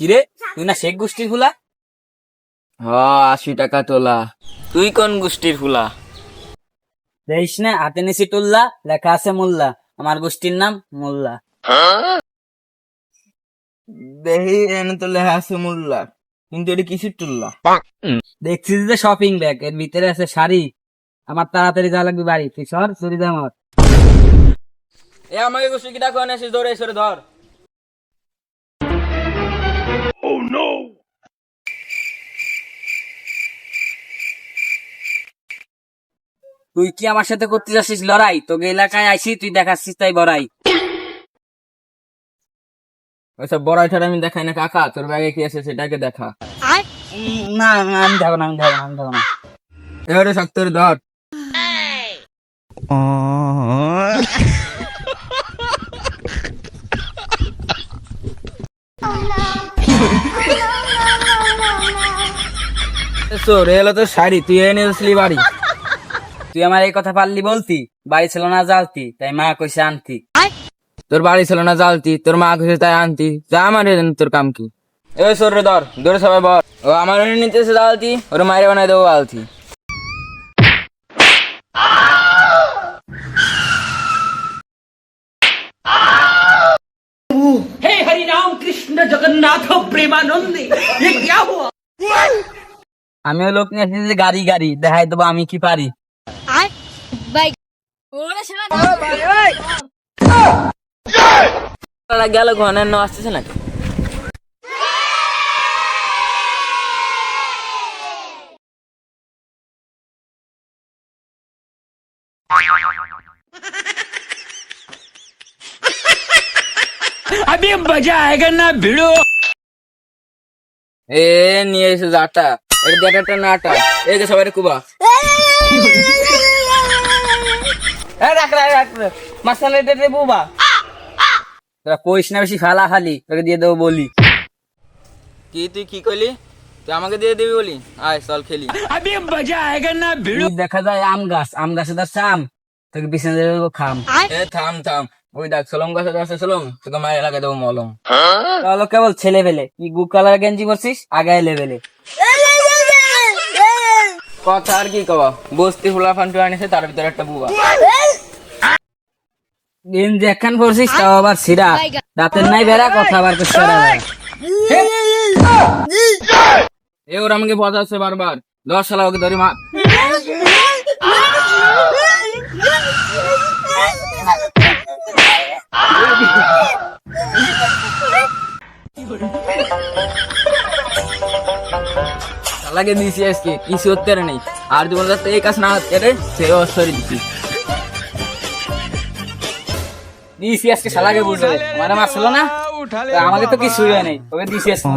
কিরে? তুই না শেখ গোষ্ঠীর ফুলা হ আশি টাকা তোলা। তুই কোন গোষ্ঠীর ফুলা দেখিস না হাতে নিছি টুল্লা লেখা আছে মোল্লা। আমার গোষ্ঠীর নাম মোল্লা। দেখি এনে তো লেখা আছে মোল্লা। কিন্তু এটা কিসের টুল্লা দেখছিস যে শপিং ব্যাগ এর ভিতরে আছে শাড়ি। আমার তাড়াতাড়ি যাওয়া লাগবে বাড়ি। তুই সর চুরি আমার। এ আমাকে গোষ্ঠী কিটা কোন আসিস ধরে সরে ধর। তুই কি আমার সাথে করতে যাচ্ছিস? লড়াই। তোকে এলাকায় আইসি তুই দেখাচ্ছিস তাই বড়াই। ওইসব বড় ঠার আমি দেখাই না। কাকা তোর ব্যাগে কি আছে সেটাকে দেখা। না না, আমি যাব না আমি যাব না আমি যাব না। এবারে শক্ত করে ধর তোর এলো তো শাড়ি, তুই এনে আসলি বাড়ি। তুই আমার এই কথা পারলি বলতি, বাড়ি ছিল না জ্বালতি তাই মা কইছে আনতি। তোর বাড়ি ছিল না জ্বালতি তোর মা খুশি তাই আনতি, যা আমার তোর কাম কি। এ সর রে ধর, ধরে সবাই বল। ও আমার নিতেছে জ্বালতি ওর মায়ের বানাই দেবো আলতি আমিও লোক নিয়ে আসছি যে গাড়ি গাড়ি। দেখাই দেবো আমি কি পারি। গেল ঘনের ন আসতেছে নাকি? এ নিয়ে এসে আটা এটা দিয়ে একটা না আটা এই যে সবাই কুবা। রাখ রাখ রাখ রাখ। মাসালা বুবা। তোরা কইস না বেশি ফালা খালি তোকে দিয়ে দেবো বলি। কি তুই কি করলি তুই আমাকে দিয়ে দিবি বলি? আয় চল খেলি। তুই দেখা যায় আম গাছ আম গাছে তার চাম। তোকে দিয়ে দেবো খাম। এ থাম থাম। ওই দেখ সলম গাছে গাছে সলম তোকে মায়ের লাগাই দেবো মলম তাহলে কেবল ছেলে পেলে কি গু কালার গেঞ্জি পরছিস? আগায় লেভেলে কথা আর কি কবা? বস্তি ফুলা ফান্টু আনিছে, তার ভিতরে একটা বুবা। গেঞ্জি একখান পরছিস তাও আবার সিরা রাতের নাই বেড়া, কথা আবার বেড়া। এ, ওর আমাকে বাজাচ্ছে বারবার। দশ সালা ওকে ধরে মা শালাকে দিয়েছি আজকে কিছু হতে নেই আর যাতে এই কাজ না হতে রে সে অশ্বরী দিচ্ছি দিয়েছি আজকে শালাকে বুঝে আমার মারছিল না আমাকে তো কিছুই হয় নাই ওকে দিয়েছি আজকে